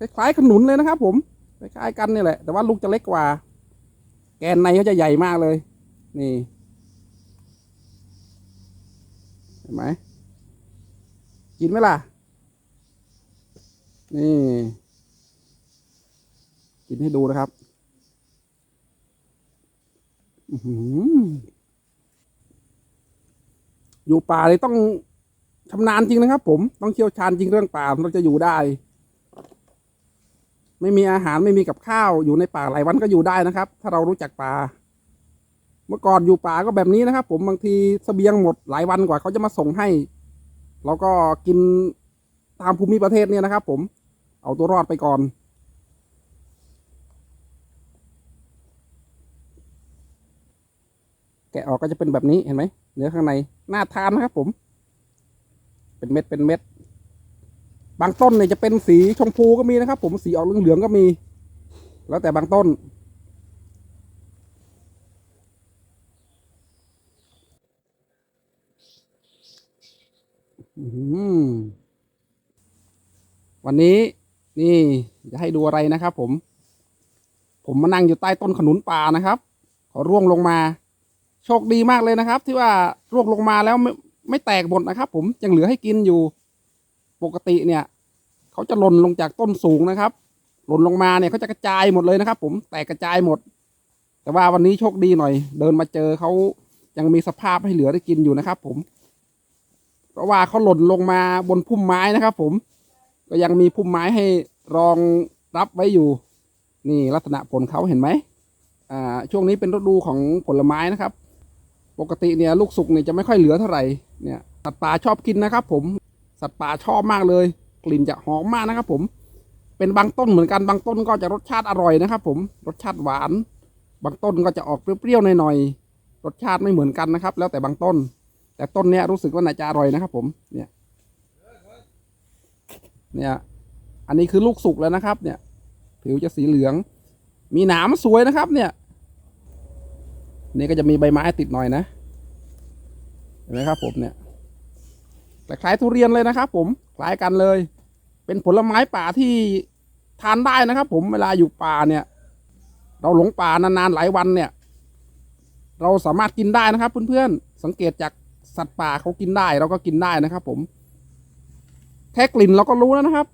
คล้ายๆขนุนเลยนะครับ ผมคล้ายๆกันนี่แหละ แต่ว่าลูกจะเล็กกว่า แกนในเขาจะใหญ่มากเลย นี่เห็นไหมกินไหมล่ะ นี่ กินให้ดูนะครับอือหืออยู่ป่าเลยต้องชำนาญจริงนะครับ ผมต้องเชี่ยวชาญจริงเรื่องป่าเราจะอยู่ได้ ไม่มีอาหารไม่มีกับข้าวอยู่ในป่าหลายวันก็อยู่ได้นะครับ ถ้าเรารู้จักป่า เมื่อก่อนอยู่ป่าก็แบบนี้นะครับ ผมบางทีเสบียงหมดหลายวันกว่าเขาจะมาส่งให้เราก็กินตามภูมิประเทศเนี่ยนะครับ ผมเอาตัวรอดไปก่อนแกะออกก็จะเป็นแบบนี้เห็นไหมเนื้อข้างในน่าทานนะครับผม เป็นเม็ดเป็นเม็ด บางต้นเนี่ยจะเป็นสีชมพูก็มีนะครับ ผมสีออกเหลืองๆก็มี แล้วแต่บางต้น วันนี้นี่จะให้ดูอะไรนะครับ ผม ผมมานั่งอยู่ใต้ต้นขนุนป่านะครับขอร่วงลงมา โชคดีมากเลยนะครับ ที่ว่าร่วงลงมาแล้วไม่ไม่แตกหมดนะครับ ผมยังเหลือให้กินอยู่ ปกติเนี่ยเขาจะหล่นลงจากต้นสูงนะครับ หล่นลงมาเนี่ยเขาจะกระจายหมดเลยนะครับ ผมแตกกระจายหมด แต่ว่าวันนี้โชคดีหน่อย เดินมาเจอเขายังมีสภาพให้เหลือได้กินอยู่นะครับ ผม เพราะว่าเขาหล่นลงมาบนพุ่มไม้นะครับ ผม ก็ยังมีพุ่มไม้ให้รองรับไว้อยู่ นี่ลักษณะผลเขาเห็นไหมอ่าช่วงนี้เป็นฤดูของผลไม้นะครับ ปกติเนี่ยลูกสุกเนี่ยจะไม่ค่อยเหลือเท่าไหร่เนี่ยสัตว์ป่าชอบกินนะครับ ผม สัตว์ป่าชอบมากเลย กลิ่นจะหอมมากนะครับ ผม เป็นบางต้นเหมือนกันบางต้นก็จะรสชาติอร่อยนะครับ ผมรสชาติหวาน บางต้นก็จะออกเปรี้ยวๆหน่อยๆรสชาติไม่เหมือนกันนะครับ แล้วแต่บางต้น แต่ต้นเนี้ยรู้สึกว่าน่าจะอร่อยนะครับ ผมเนี่ย เนี่ย อันนี้คือลูกสุกแล้วนะครับ เนี่ย ผิวจะสีเหลือง มีหนามสวยนะครับ เนี่ยนี่ก็จะมีใบไม้ติดหน่อยนะเห็นไหมครับผมเนี่ย แต่คล้ายทุเรียนเลยนะครับ ผมคล้ายกันเลย เป็นผลไม้ป่าที่ทานได้นะครับ ผมเวลาอยู่ป่าเนี่ย เราหลงป่านานๆหลายวันเนี่ย เราสามารถกินได้นะครับ เพื่อนๆสังเกตจากสัตว์ป่าเขากินได้เราก็กินได้นะครับ ผม แค่กลิ่นเราก็รู้แล้วนะครับ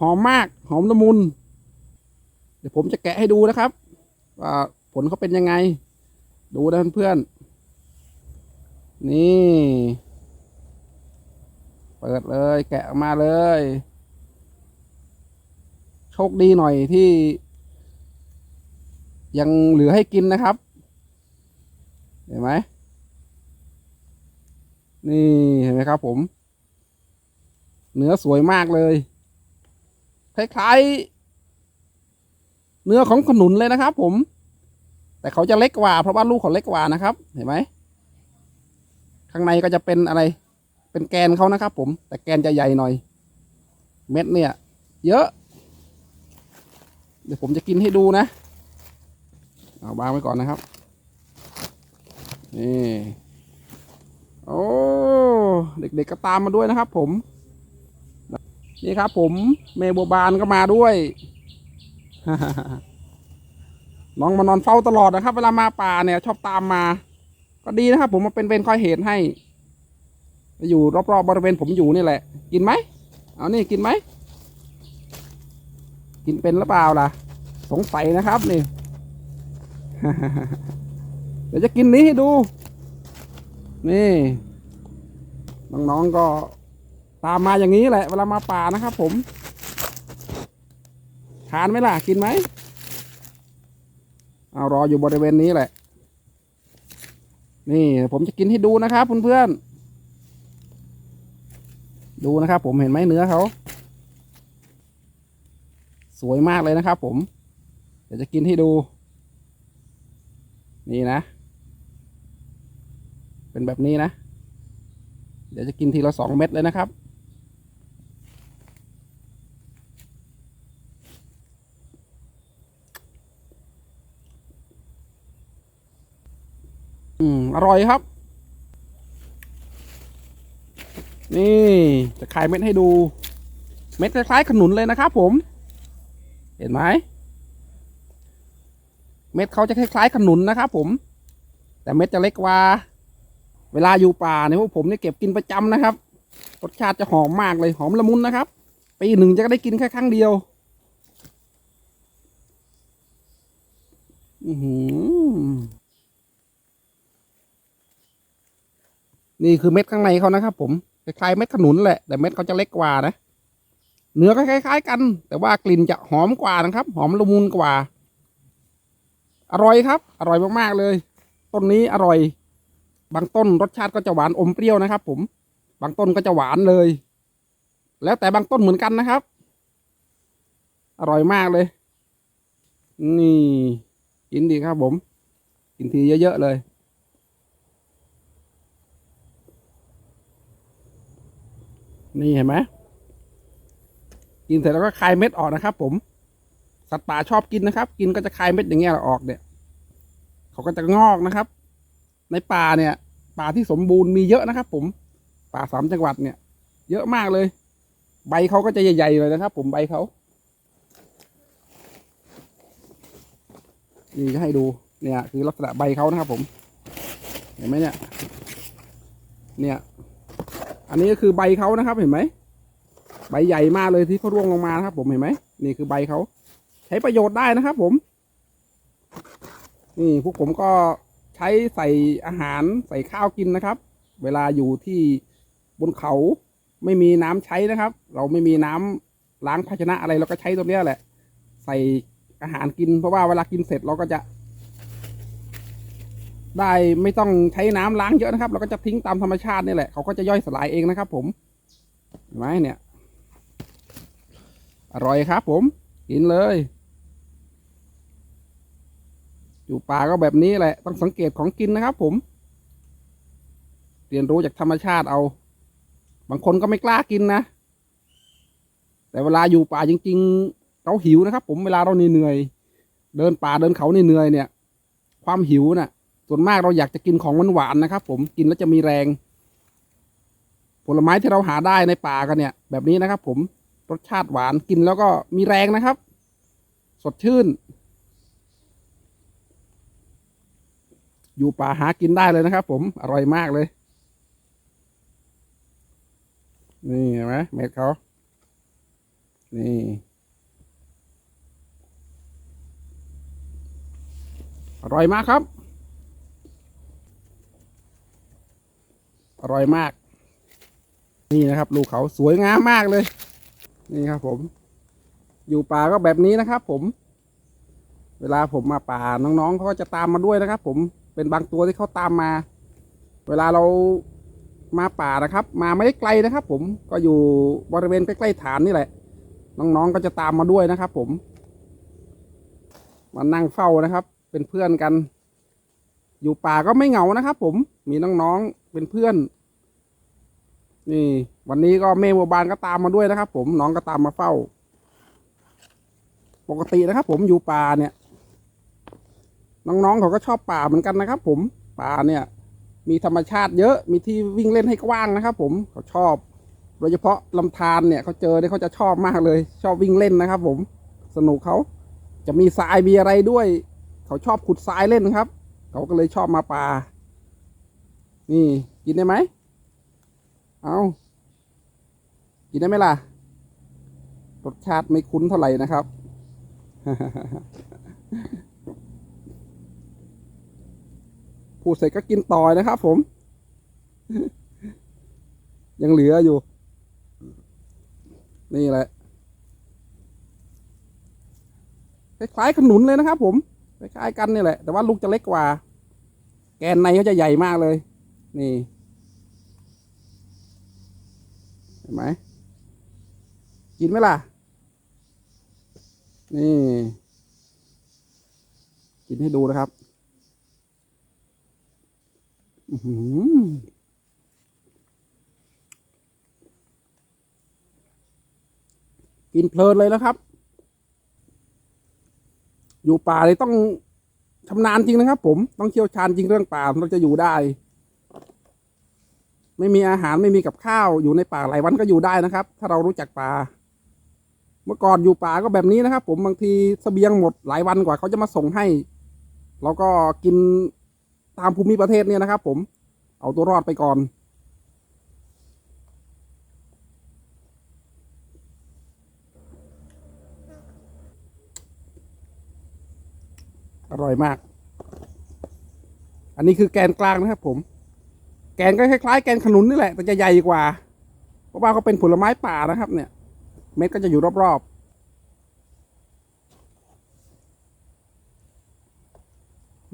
หอมมากหอมละมุนเดี๋ยวผมจะแกะให้ดูนะครับว่าผลเขาเป็นยังไง ดูนะเพื่อนๆนี่ เปิดเลย แกะมาเลย โชคดีหน่อยที่ ยังเหลือให้กินนะครับ เห็นไหม นี่เห็นไหมครับผม เนื้อสวยมากเลย คล้ายๆ เนื้อของขนุนเลยนะครับผม แต่เขาจะเล็กกว่า เพราะว่าลูกเขาเล็กกว่านะครับ เห็นไหม ข้างในก็จะเป็นอะไร เป็นแกนเขานะครับผมแต่แกนจะใหญ่หน่อย เม็ดเนี่ย เยอะ เดี๋ยวผมจะกินให้ดูนะ เอาวางไว้ก่อนนะครับ นี่โอ้เด็กๆก็ตามมาด้วยนะครับ ผม นี่ครับ ผมเมบัวบานก็มาด้วยน้องมานอนเฝ้าตลอดนะครับ เวลามาป่าเนี่ย ชอบตามมา ก็ดีนะครับ ผมมาเป็นเป็นคอยเหตุให้ อยู่รอบๆบริเวณผมอยู่นี่แหละ กินไหมเอานี่กินไหมกินเป็นหรือเปล่าล่ะ สงสัยนะครับนี่เดี๋ยวจะกินนี้ให้ดู นี่น้องๆก็ตามมาอย่างนี้แหละ เวลามาป่านะครับผมทานไหมล่ะ กินไหมเอารออยู่บริเวณนี้แหละ นี่ผมจะกินให้ดูนะครับเพื่อนๆ ดูนะครับ ผมเห็นไหมเนื้อเขาสวยมากเลยนะครับ ผม เดี๋ยวจะกินให้ดู นี่นะ เป็นแบบนี้นะ เดี๋ยวจะกินทีละสองเม็ดเลยนะครับอืมอร่อยครับ นี่จะคายเม็ดให้ดู เม็ดคล้ายๆขนุนเลยนะครับผม เห็นไหมเม็ดเขาจะคล้ายๆขนุนนะครับผม แต่เม็ดจะเล็กกว่า เวลาอยู่ป่าเนี่ยพวกผมเนี่ยเก็บกินประจำนะครับรสชาติจะหอมมากเลยหอมละมุนนะครับปีหนึ่งจะได้กินแค่ครั้งเดียวอืนี่คือเม็ดข้างในเขานะครับผม คล้ายๆเม็ดขนุนแหละ แต่เม็ดเขาจะเล็กกว่านะ เนื้อก็คล้าย ๆ กัน แต่ว่ากลิ่นจะหอมกว่านะครับ หอมละมุนกว่า อร่อยครับ อร่อยมากๆเลย ต้นนี้อร่อย บางต้นรสชาติก็จะหวานอมเปรี้ยวนะครับ ผม บางต้นก็จะหวานเลย แล้วแต่บางต้นเหมือนกันนะครับ อร่อยมากเลย นี่กินดีครับผม กินทีเยอะๆเลย นี่เห็นไหมกินเสร็จแล้วก็คายเม็ดออกนะครับ ผม สัตว์ป่าชอบกินนะครับ กินก็จะคายเม็ดอย่างเงี้ยออกเนี่ย เขาก็จะงอกนะครับ ในป่าเนี่ย ป่าที่สมบูรณ์มีเยอะนะครับ ผม ป่าสามจังหวัดเนี่ย เยอะมากเลย ใบเขาก็จะใหญ่ๆเลยนะครับ ผมใบเขานี่จะให้ดูเนี่ย คือลักษณะใบเขานะครับ ผม เห็นไหมเนี่ย เนี่ย อันนี้ก็คือใบเขานะครับเห็นไหมใบใหญ่มากเลยที่เขาร่วงลงมานะครับ ผมเห็นไหมนี่คือใบเขาใช้ประโยชน์ได้นะครับ ผม นี่พวกผมก็ใช้ใส่อาหารใส่ข้าวกินนะครับ เวลาอยู่ที่บนเขาไม่มีน้ำใช้นะครับ เราไม่มีน้ำล้างภาชนะอะไรเราก็ใช้ตัวเนี้ยแหละ ใส่อาหารกินเพราะว่าเวลากินเสร็จเราก็จะ ได้ไม่ต้องใช้น้ำล้างเยอะนะครับ เราก็จะทิ้งตามธรรมชาตินี่แหละเขาก็จะย่อยสลายเองนะครับ ผมเห็นไหมเนี่ย อร่อยครับ ผมกินเลยอยู่ป่าก็แบบนี้แหละ ต้องสังเกตของกินนะครับ ผม เรียนรู้จากธรรมชาติเอา บางคนก็ไม่กล้ากินนะ แต่เวลาอยู่ป่าจริง ๆ เราหิวนะครับ ผมเวลาเราเหนื่อยเดินป่าเดินเขาเหนื่อยเนี่ย ความหิวน่ะ ส่วนมากเราอยากจะกินของหวานๆนะครับ ผมกินแล้วจะมีแรง ผลไม้ที่เราหาได้ในป่ากันเนี่ย แบบนี้นะครับ ผมรสชาติหวานกินแล้วก็มีแรงนะครับ สดชื่น อยู่ป่าหากินได้เลยนะครับ ผมอร่อยมากเลย นี่เห็นไหมเม็ดเขานี่อร่อยมากครับ อร่อยมาก นี่นะครับลูกเขาสวยงามมากเลย นี่ครับผม อยู่ป่าก็แบบนี้นะครับ ผม เวลาผมมาป่าน้องๆเขาก็จะตามมาด้วยนะครับ ผมเป็นบางตัวที่เขาตามมา เวลาเรามาป่านะครับ มาไม่ได้ไกลนะครับ ผมก็อยู่บริเวณใกล้ๆฐานนี่แหละ น้องๆก็จะตามมาด้วยนะครับ ผม มานั่งเฝ้านะครับ เป็นเพื่อนกัน อยู่ป่าก็ไม่เหงานะครับผมมีน้องๆเป็นเพื่อน นี่ วันนี้ก็เมฆบัวบานก็ตามมาด้วยนะครับ ผมน้องก็ตามมาเฝ้า ปกตินะครับ ผมอยู่ป่าเนี่ย น้องๆเขาก็ชอบป่าเหมือนกันนะครับ ผมป่าเนี่ย มีธรรมชาติเยอะมีที่วิ่งเล่นให้กว้างนะครับ ผมเขาชอบโดยเฉพาะลำธารเนี่ยเขาเจอเนี่ยเขาจะชอบมากเลย ชอบวิ่งเล่นนะครับ ผมสนุกเขาจะมีทรายมีอะไรด้วย เขาชอบขุดทรายเล่นครับ เขาก็เลยชอบมาป่า นี่กินได้ไหม เอากินได้ไหมล่ะ รสชาติไม่คุ้นเท่าไหร่นะครับ พูดเสร็จก็กินต่อนะครับผม ยังเหลืออยู่ นี่แหละคล้ายๆขนุนเลยนะครับผม คล้ายกันนี่แหละ แต่ว่าลูกจะเล็กกว่า แกนในเขาจะใหญ่มากเลย นี่ เห็นไหม กินไหมล่ะ นี่ กินให้ดูนะครับอื้อหือกินเพลินเลยนะครับ อยู่ป่าเลยต้องชำนาญจริงนะครับ ผมต้องเชี่ยวชาญจริงเรื่องป่าเราจะอยู่ได้ ไม่มีอาหารไม่มีกับข้าวอยู่ในป่าหลายวันก็อยู่ได้นะครับ ถ้าเรารู้จักป่า เมื่อก่อนอยู่ป่าก็แบบนี้นะครับ ผมบางทีเสบียงหมดหลายวันกว่าเขาจะมาส่งให้เราก็กินตามภูมิประเทศเนี่ยนะครับ ผมเอาตัวรอดไปก่อน อร่อยมาก อันนี้คือแกนกลางนะครับผม แกนก็คล้ายๆแกนขนุนนี่แหละ แต่จะใหญ่กว่า เพราะว่าเขาเป็นผลไม้ป่านะครับ เนี่ย เม็ดก็จะอยู่รอบๆ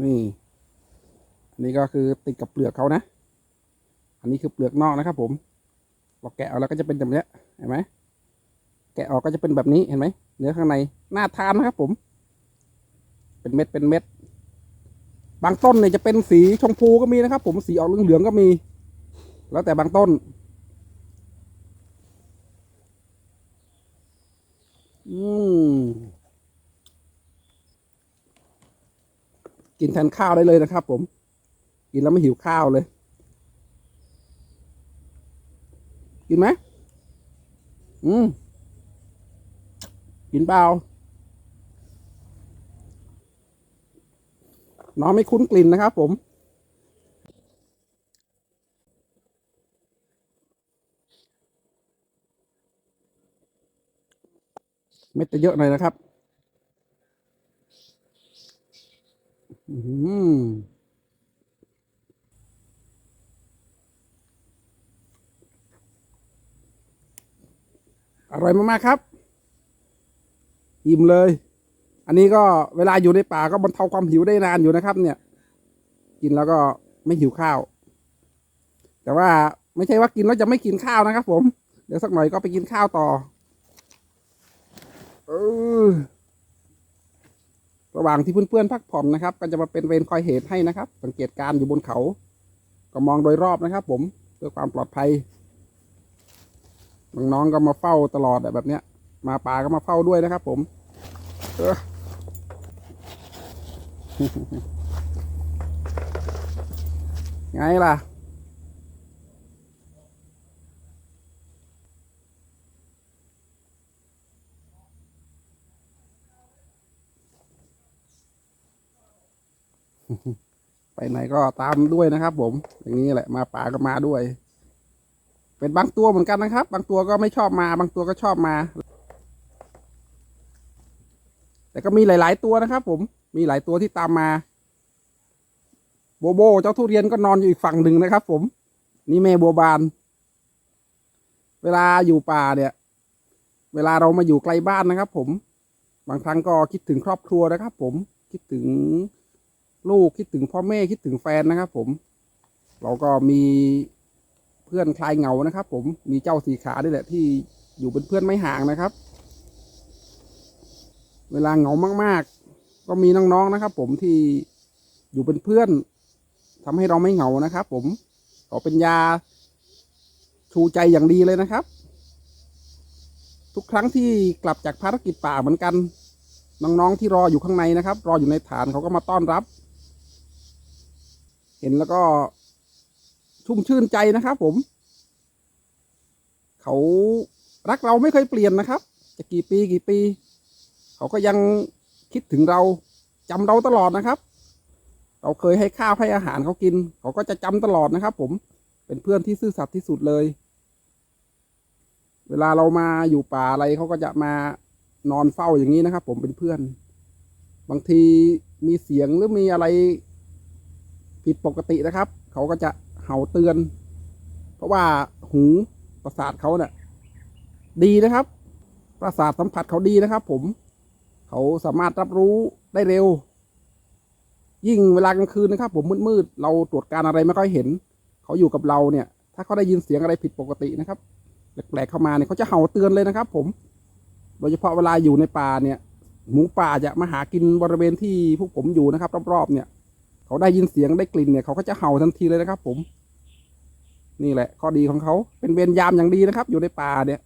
นี่ อันนี้ก็คือติดกับเปลือกเขานะ อันนี้คือเปลือกนอกนะครับ ผมเราแกะออกแล้วก็จะเป็นแบบนี้เห็นไหมแกะออกก็จะเป็นแบบนี้เห็นไหมเนื้อข้างในน่าทานนะครับผม เป็นเม็ดเป็นเม็ด บางต้นเนี่ยจะเป็นสีชมพูก็มีนะครับ ผมสีออกเหลืองๆก็มี แล้วแต่บางต้น อืมกินแทนข้าวได้เลยนะครับ ผม กินแล้วไม่หิวข้าวเลย กินไหมอืมกินเปล่า น้องไม่คุ้นกลิ่นนะครับผม เม็ดจะเยอะหน่อยนะครับ อืมอร่อยมากๆครับ อิ่มเลย อันนี้ก็เวลาอยู่ในป่าก็บรรเทาความหิวได้นานอยู่นะครับ เนี่ย กินแล้วก็ไม่หิวข้าว แต่ว่าไม่ใช่ว่ากินแล้วจะไม่กินข้าวนะครับ ผม เดี๋ยวสักหน่อยก็ไปกินข้าวต่อเออระหว่างที่เพื่อนๆพักผ่อนนะครับ ก็จะมาเป็นเวรคอยเหตุให้นะครับ สังเกตการณ์อยู่บนเขา ก็มองโดยรอบนะครับ ผมเพื่อความปลอดภัยน้องๆก็มาเฝ้าตลอดแบบเนี้ย มาป่าก็มาเฝ้าด้วยนะครับ ผม เออ ไงล่ะ ไปไหนก็ตามด้วยนะครับผม อย่างนี้แหละมาป่าก็มาด้วย เป็นบางตัวเหมือนกันนะครับ บางตัวก็ไม่ชอบมา บางตัวก็ชอบมา แต่ก็มีหลาย ๆ ตัวนะครับผมมีหลายตัวที่ตามมา โบโบ เจ้าทุเรียนก็นอนอยู่อีกฝั่งหนึ่งนะครับ ผม นี่แม่บัวบาน เวลาอยู่ป่าเนี่ย เวลาเรามาอยู่ไกลบ้านนะครับ ผม บางครั้งก็คิดถึงครอบครัวนะครับ ผมคิดถึงลูกคิดถึงพ่อแม่คิดถึงแฟนนะครับ ผม เราก็มีเพื่อนคลายเหงานะครับ ผมมีเจ้าสีขาด้วยแหละที่อยู่เป็นเพื่อนไม่ห่างนะครับ เวลาเหงามากๆ ก็มีน้องๆนะครับ ผมที่อยู่เป็นเพื่อนทำให้เราไม่เหงานะครับ ผมเขาเป็นยาชูใจอย่างดีเลยนะครับ ทุกครั้งที่กลับจากภารกิจป่าเหมือนกัน น้องๆที่รออยู่ข้างในนะครับ รออยู่ในฐานเขาก็มาต้อนรับ เห็นแล้วก็ชุ่มชื่นใจนะครับ ผม เขารักเราไม่เคยเปลี่ยนนะครับ จะกี่ปีกี่ปี เขาก็ยัง คิดถึงเราจำเราตลอดนะครับ เราเคยให้ข้าวให้อาหารเขากิน เขาก็จะจำตลอดนะครับ ผมเป็นเพื่อนที่ซื่อสัตย์ที่สุดเลย เวลาเรามาอยู่ป่าอะไรเขาก็จะมานอนเฝ้าอย่างนี้นะครับ ผมเป็นเพื่อน บางทีมีเสียงหรือมีอะไรผิดปกตินะครับ เขาก็จะเห่าเตือน เพราะว่าหูประสาทเขาเนี่ยดีนะครับ ประสาทสัมผัสเขาดีนะครับ ผม เขาสามารถรับรู้ได้เร็ว ยิ่งเวลากลางคืนนะครับ ผมมืดๆเราตรวจการอะไรไม่ค่อยเห็น เขาอยู่กับเราเนี่ย ถ้าเขาได้ยินเสียงอะไรผิดปกตินะครับแปลกๆเข้ามาเนี่ยเขาจะเห่าเตือนเลยนะครับ ผมโดยเฉพาะเวลาอยู่ในป่าเนี่ย หมูป่าจะมาหากินบริเวณที่พวกผมอยู่นะครับ รอบๆเนี่ย เขาได้ยินเสียงได้กลิ่นเนี่ยเขาก็จะเห่าทันทีเลยนะครับ ผม นี่แหละ ข้อดีของเขาเป็นเวรยามอย่างดีนะครับ อยู่ในป่าเนี่ย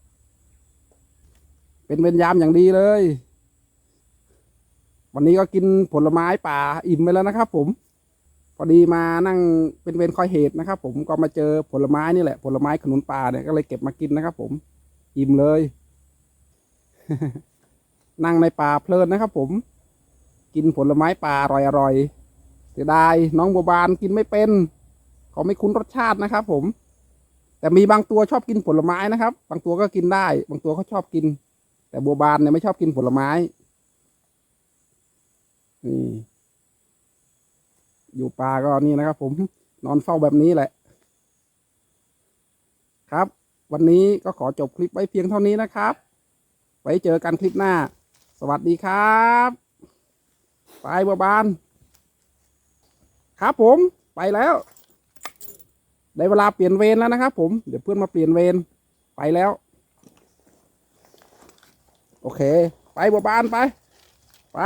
เป็นเวรยามอย่างดีเลย วันนี้ก็กินผลไม้ป่าอิ่มไปแล้วนะครับ ผม พอดีมานั่งเป็นเวรคอยเหตุนะครับ ผมก็มาเจอผลไม้นี่แหละ ผลไม้ขนุนป่าเนี่ยก็เลยเก็บมากินนะครับ ผม อิ่มเลย นั่งในป่าเพลินนะครับ ผม กินผลไม้ป่าอร่อยๆเสียดายน้องบัวบานกินไม่เป็นเขาไม่คุ้นรสชาตินะครับ ผม แต่มีบางตัวชอบกินผลไม้นะครับ บางตัวก็กินได้ บางตัวเขาชอบกิน แต่บัวบานเนี่ยไม่ชอบกินผลไม้ นี่ อยู่ป่าก็นี่นะครับ ผมนอนเฝ้าแบบนี้แหละ ครับ วันนี้ก็ขอจบคลิปไว้เพียงเท่านี้นะครับ ไว้เจอกันคลิปหน้า สวัสดีครับไปบัวบาน ครับผมไปแล้วได้เวลาเปลี่ยนเวรแล้วนะครับผมเดี๋ยวเพื่อนมาเปลี่ยนเวรไปแล้ว โอเค ไปบัวบานไปไป